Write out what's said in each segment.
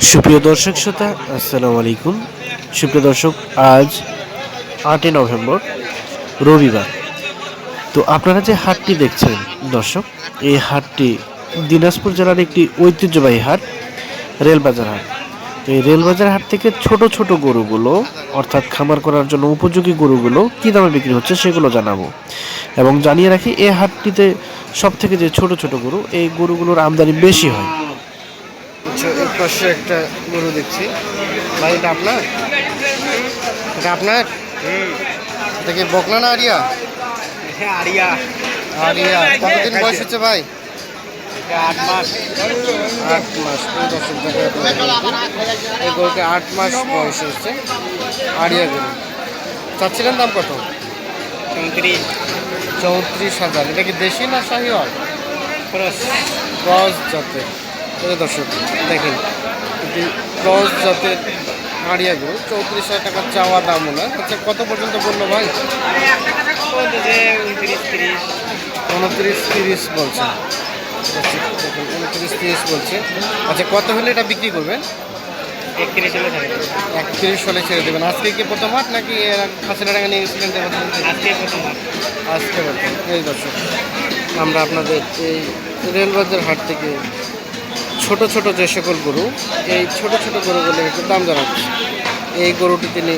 সুপ্রিয় দর্শক শ্রোতা, আসসালামু আলাইকুম। সুপ্রিয় দর্শক, আজ আটই নভেম্বর, রবিবার। তো আপনারা যে হাটটি দেখছেন, দর্শক, এই হাটটি দিনাজপুর জেলার একটি ঐতিহ্যবাহী হাট, রেলবাজার হাট। তো এই রেলবাজার হাট থেকে ছোট ছোট গরুগুলো, অর্থাৎ খামার করার জন্য উপযোগী গরুগুলো কী দামে বিক্রি হচ্ছে সেগুলো জানাব। এবং জানিয়ে রাখি, এই হাটটিতে সব থেকে যে ছোট ছোট গরু, এই গরুগুলোর আমদানি বেশি হয়। আচ্ছা পাশে একটা গরু দেখছি। ভাই এটা আপনার? এটা আপনার? এটা কি বকনা না আরিয়া? আরিয়া। আরিয়া। কতদিন বয়স হচ্ছে ভাই? আট মাস। আট মাস এই গরুকে আট মাস বয়স হচ্ছে। আরিয়া গরু। চাচ্ছিলেন দাম কত? চৌত্রিশ। চৌত্রিশ হাজার। এটা কি দেশি না শাহিওয়াল? ক্রস। জাতের। এই যে দর্শক দেখেন এটি ক্রস জাতের আড়িয়া গরু চৌত্রিশ হাজার টাকা চাওয়া দাম মনে হয় আচ্ছা কত পর্যন্ত বলল ভাই? উনত্রিশ তিরিশ উনত্রিশ তিরিশ বলছে। আচ্ছা, উনত্রিশ তিরিশ বলছে। আচ্ছা কত হলে এটা বিক্রি করবেন? একত্রিশ হলে থাকে একত্রিশ হলে ছেড়ে দেবেন। আজকে কি প্রথম হাট নাকি খাসিনা টাকা নিয়ে গেছিলেন? আজকে প্রথম হাট। আজকে প্রথম। এই দর্শক আমরা আপনাদের এই রেলবাজার হাট থেকে ছোট ছোট যে সকল গরু এই ছোট ছোট গরুগুলোর একটু দাম জানাচ্ছি। এই গরুটি তিনি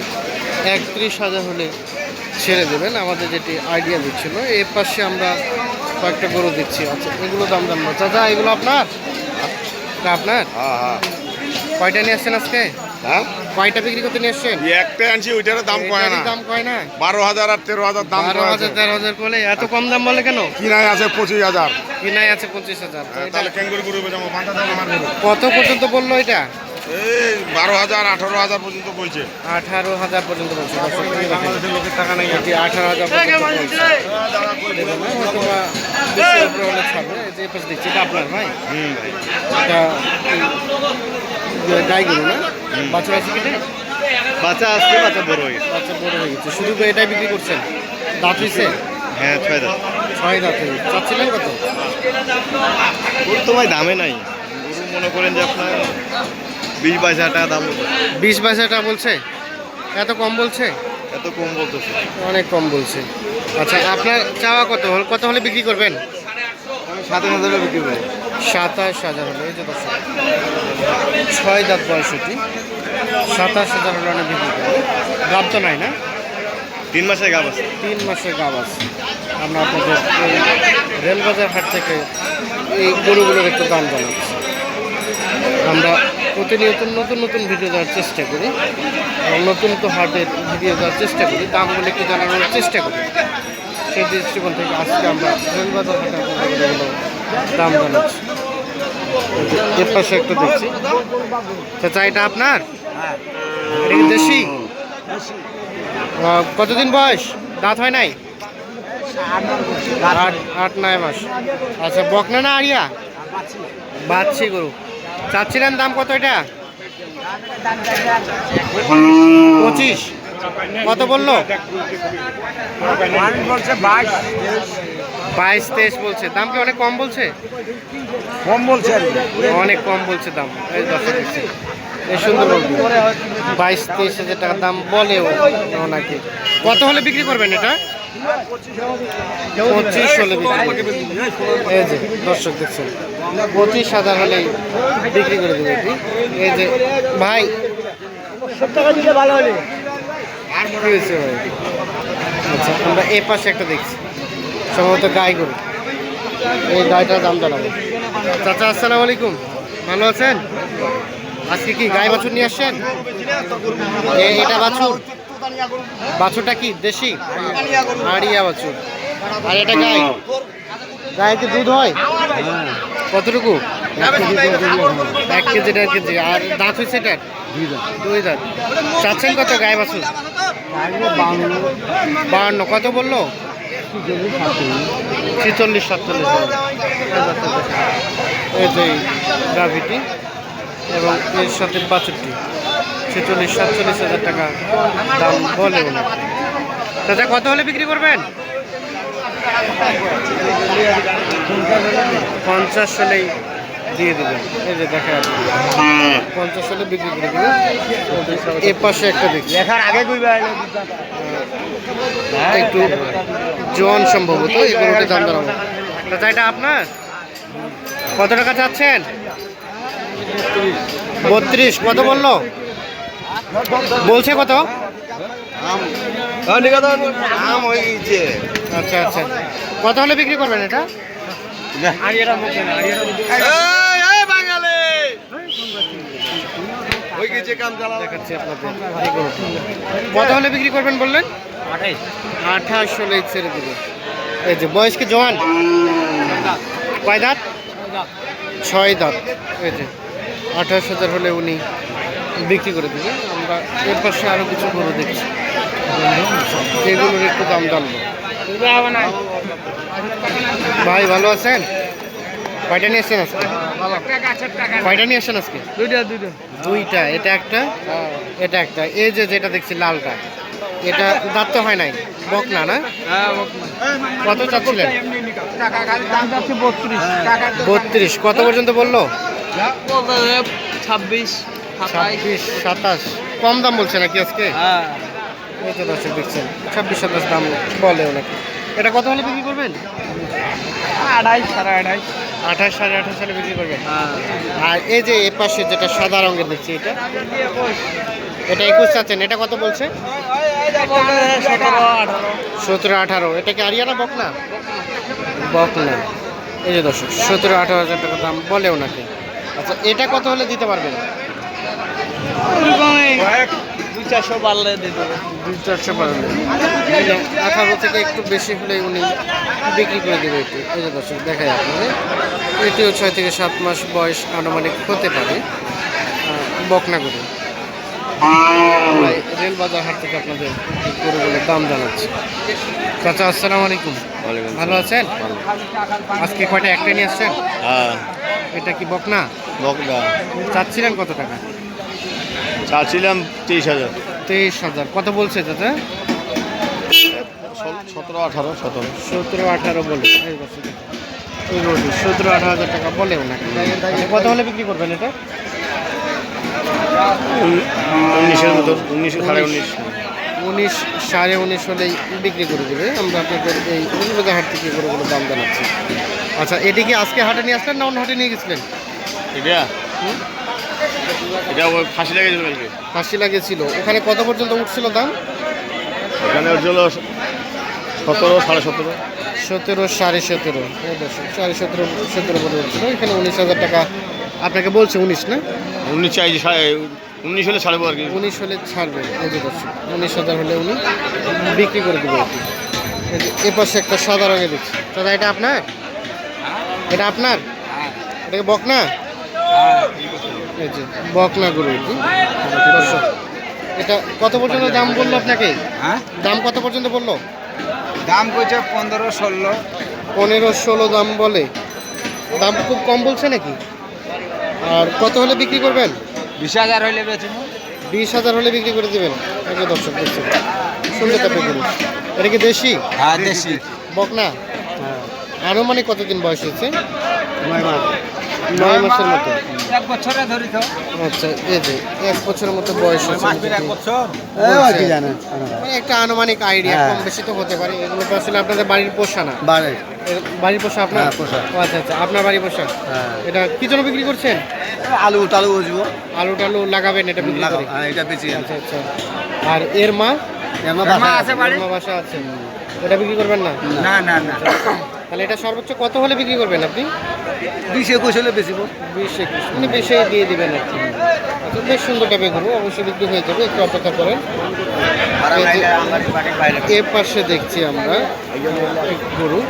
একত্রিশ হাজার হলে ছেড়ে দেবেন আমাদের যেটি আইডিয়া দিচ্ছিল। এর পাশে আমরা কয়েকটা গরু দিচ্ছি আচ্ছা এগুলো দাম জানব। চাচা এগুলো আপনার? এটা আপনার? কয়টা নিয়ে আসছেন আজকে? হ্যাঁ? কয়টা বিক্রি করতে নিয়ে আসছেন একটা আনছি ওইটার দাম কয় না। দাম কয় না? বারো হাজার আর তেরো হাজার দাম বারো হাজার তেরো হাজার করলে এত কম দাম বলে কেন? কিনায় আছে পঁচিশ হাজার। কিনাই আছে পঁচিশ হাজার হ্যাঁ, তাহলে ক্যাঙ্গুর গরু বেজাম পাঁচটা দাম কত পর্যন্ত বলল এটা? এই বারো হাজার আঠারো হাজার পর্যন্ত বলছে আঠারো হাজার পর্যন্ত বলছে। বাংলাদেশের লোকের টাকা নেই। আঠারো হাজার পর্যন্ত যে পাশে দেখছি, এটা আপনার ভাই। হুম। ভাই এটা গাই গরু না? বাচ্চা আছে কেটে বাচ্চা আসছে বাচ্চা বড় হয়ে গেছে। বাচ্চা বড় হয়ে গেছে। শুধু এটাই বিক্রি করছেন? দাঁত হয়েছে হ্যাঁ ছয় ছয় দাঁত হয়ে চাচ্ছিলেন কত? গরু তো ভাই দামে নাই। গরু মনে করেন যে আপনার বিশ বাইশ হাজার টাকা দাম বিশ বাইশ হাজার টাকা বলছে? এত কম বলছে? এত কম বলতেছে। অনেক কম বলছে। আচ্ছা আপনার চাওয়া কত হল? কত হলে বিক্রি করবেন? সাতাশ হাজার বিক্রি করি। সাতাশ হাজার হলে এই যে দর্শক। ছয় দাঁত বয়সটি সাতাশ হাজার হলে অনেক বিক্রি করবে গাব তো নাই না? তিন মাসের গাব আছে। তিন মাসের গাব আছে। আমরা আপনাদের রেলবাজার হাট থেকে এই গরুগুলোর একটু দাম জানাচ্ছি। আমরা প্রতিনিয়ত নতুন নতুন ভিডিও দেওয়ার চেষ্টা করি। নতুন নতুন হাটের ভিডিও দেওয়ার চেষ্টা করি দামগুলো একটু জানানোর চেষ্টা করি। সেই দৃষ্টিকোণ থেকে আজকে আমরা রেলবাজার হাটের দাম জানাচ্ছি। এর পাশে একটা দেখছি। চাচা এটা আপনার? দেশি? আহ, কতদিন বয়স? দাঁত হয় নাই? আট আট নয় মাস। আচ্ছা বকনা না আরিয়া বাচ্চি গরু। চাচ্ছিলেন দাম কত এটা? পঁচিশ। কত বলল? বাইশ তেইশ বলছে। দাম কি অনেক কম বলছে? কম বলছে অনেক কম বলছে দাম। এই সুন্দর বাইশ তেইশ হাজার টাকা দাম বলেও নাকি কত হলে বিক্রি করবেন এটা? পঁচিশ হলে এই যে, দর্শক দেখছেন, পঁচিশ হাজার হলেই বিক্রি করে দেবে এই যে, ভাই ভাই? আচ্ছা আমরা এ পাশে একটা দেখছি। সম্ভবত গাই গরু। এই গাইটার দাম জানাব চাচা, আসসালামু আলাইকুম। ভালো আছেন? আজকে কি গাই বাছুর নিয়ে আসছেন? এটা বাছুর। বাছুরটা কি? দেশি? আড়িয়া বাছুর। আর এটা গাই? গায়ে কি দুধ হয়? কতটুকু? এক কেজি দেড় কেজি। আর দাঁত হয়েছে এটার? দুই দাঁত। চাচ্ছেন কত গায়ে বাছুর? বাহান্ন। কত বলল? ছিচল্লিশ সাতচল্লিশ। এই যে গ্রাভিটি এবং এর সাথে বাছুরটি। ছেচল্লিশ সাতচল্লিশ হাজার টাকা দাম বলে চাচা কত হলে বিক্রি করবেন? পঞ্চাশ হলেই দিয়ে দেবেন। এই যে দেখা যাচ্ছে পঞ্চাশ হলে বিক্রি করে দেবেন। এ পাশে একটা দেখছি দেখার আগে কইবা একটু জোয়ান সম্ভবত এই দাম দাঁড়াবো চাচা এটা আপনার? কত টাকা চাচ্ছেন? বত্রিশ। কত বলল? বলছে কত? আম হয়ে গেছে আচ্ছা আচ্ছা। কত হলে বিক্রি করবেন এটা? হয়ে। কত হলে বিক্রি করবেন বললেন? আঠাশ হলে ছেড়ে দেবে এই যে বয়স কি জোয়ান? কয় দাঁত? ছয় দাঁত। এই যে আঠাশ হাজার হলে উনি বিক্রি করে দেবে আমরা এর পাশে আরও কিছু গরু দেখছি। এগুলোর একটু দাম জানব ভাই ভালো আছেন? কয়টা নিয়ে আসছেন আজকে? কয়টা নিয়ে আসছেন আজকে? দুইটা দুইটা। দুইটা। এটা একটা? এটা একটা। এই যে যেটা দেখছি লালটা এটা দাঁত তো হয় নাই? বক না? না কত চাচ্ছিলেন? বত্রিশ। কত পর্যন্ত বলল? ছাব্বিশ ছাব্বিশ সাতাশ। কম দাম বলছে নাকি আজকে? হ্যাঁ। এই তো দর্শক দেখছেন ছাব্বিশ সাতাশ দাম বলে ওনাকে। এটা কত হলে বিক্রি করবেন? আড়াই সাড়ে আড়াই আঠাশ সাড়ে আঠাশ সালে বিক্রি করবেন? হ্যাঁ। আর এই যে এ পাশে যেটা সাদা রঙের দেখছি এটা? এটা একুশ চাচ্ছেন এটা কত বলছে? সতেরো আঠারো সতেরো আঠারো। এটা কি আরিয়ানা বকনা? বকনা। এই যে দর্শক সতেরো আঠারো হাজার টাকা দাম বলে ওনাকে। আচ্ছা এটা কত হলে দিতে পারবেন? দুই চারশো বাড়লে দিয়ে দুই চারশো পারবেন আঠারো থেকে একটু বেশি হলে উনি বিক্রি করে দেবে একটু। এই যে দর্শক দেখায় আপনাদের। এটিও ছয় থেকে সাত মাস বয়স আনুমানিক হতে পারে। আমরা হাট থেকে আপনাদের গরুগুলোর দাম জানাচ্ছি। চাচা আসসালামু আলাইকুম। ভালো আছেন? আজকে কয়টা? একটা নিয়ে আসছেন? হ্যাঁ। এটা কি বকনা। চাচ্ছিলেন কত টাকা? চাচ্ছিলাম তেইশ হাজার। তেইশ হাজার। কত বলছে দাদা সতেরো আঠারো সতেরো। সতেরো আঠারো বলে। সতেরো আঠারো হাজার টাকা বলে ওনাকে কত হলে বিক্রি করবেন এটা? উনিশের মতো উনিশ সাড়ে উনিশ। উনিশ। সাড়ে উনিশ হলেই বিক্রি করে দেবে। আমরা আপনাদের এই রবিবাজার হাট থেকে গরুগুলো দাম জানাচ্ছি। আচ্ছা এটি কি আজকে হাটে নিয়ে আসলেন না অন্য হাটে নিয়ে গেছিলেন? এটা? এটা ওই ফাঁসি লেগেছিল কালকে। ফাঁসি লাগিয়েছিল। ওখানে কত পর্যন্ত উঠছিল দাম? ওখানে হচ্ছিল সতেরো সাড়ে সতেরো। সতেরো সাড়ে সতেরো। সাড়ে সতেরো সতেরো করে উঠছিল। এখানে উনিশ হাজার টাকা। আপনাকে বলছে উনিশ না? উনিশ চাইছি সাড়ে উনিশ হলে ছাড়বো আর কি। উনিশ হলে এই যে দর্শক উনিশ হাজার হলে উনি বিক্রি করে দেবে। আর কি এই এ পাশে একটা সাদা রঙের দেখছি দাদা এটা আপনার? এটা আপনার? এটাকে বকনা এই যে বকনা গরু এটি এটা কত পর্যন্ত দাম বলল আপনাকে? হ্যাঁ? দাম কত পর্যন্ত বলল? দাম পনেরো ষোলো। পনেরো ষোলো দাম বলে। দাম খুব কম বলছে নাকি? আর কত হলে বিক্রি করবেন? বিশ হাজার বেচুন বিশ হাজার হলে বিক্রি করে দেবেন। দর্শক দেখছেন? এটা কি দেশি? হ্যাঁ দেশি। বকনা? আনুমানিক কতদিন বয়স হয়েছে? নয় মাসের মতো। এক বছরে ধরি আচ্ছা এই যে এক বছরের মতো বয়স এক বছর। মানে একটা আনুমানিক আইডিয়া হ্যাঁ। কম বেশি তো হতে পারে। এগুলো তো আসলে আপনাদের বাড়ির পোষা না। বাড়ির। পোষা আপনার? হ্যাঁ, পোষা। ও আচ্ছা আচ্ছা আপনার বাড়ির পোষা? হ্যাঁ। এটা কি জন্য বিক্রি করছেন? আলু টালু বুঝব আলু টালু লাগাবেন এটা বিক্রি করে? এটা বেশি আচ্ছা আচ্ছা। আর এর মা? মা আছে বাড়ি এর মা বাসা আছে। এটা বিক্রি করবেন না? না না না। তাহলে এটা সর্বোচ্চ কত হলে বিক্রি করবেন আপনি? বিশ একুশ হলে বেশি বিশ একুশ মানে বেশি দিয়ে দেবেন আর কি। আচ্ছা বেশ সুন্দর টাইপে গরু অবশ্যই বিক্রি হয়ে যাবে একটু অপেক্ষা করেন। এ পাশে দেখছি আমরা গরু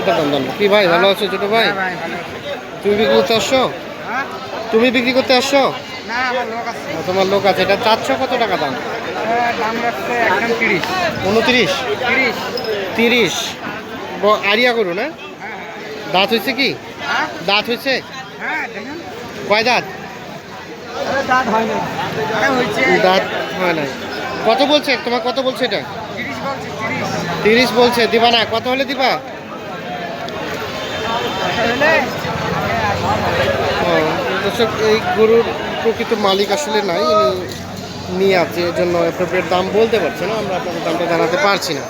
এটা বন্ধন কি ভাই ভালো আছো ছোট ভাই? তুমি বিক্রি করতে আসছো? তুমি বিক্রি করতে আসছো? না আমার লোক আছে। ও, তোমার লোক আছে এটা চারশো কত টাকা দাম? দাম রাখছে একদম তিরিশ। উনত্রিশ? তিরিশ? আরিয়া গরু না? দাঁত হয়েছে কি? হ্যাঁ। দাঁত হয়েছে? হ্যাঁ কয় দাঁত? দাঁত হয় না দাঁত হয় কত বলছে? তোমার কত বলছে এটা? তিরিশ বলছে দিবা না। কত হলে দিবা? দর্শক এই গরুর প্রকৃত মালিক আসলে নাই। ইনি নিয়ে আছে এর জন্য অ্যাপ্রোপ্রিয়েট দাম বলতে পারছে না। আমরা আপনাকে দামটা জানাতে পারছি না।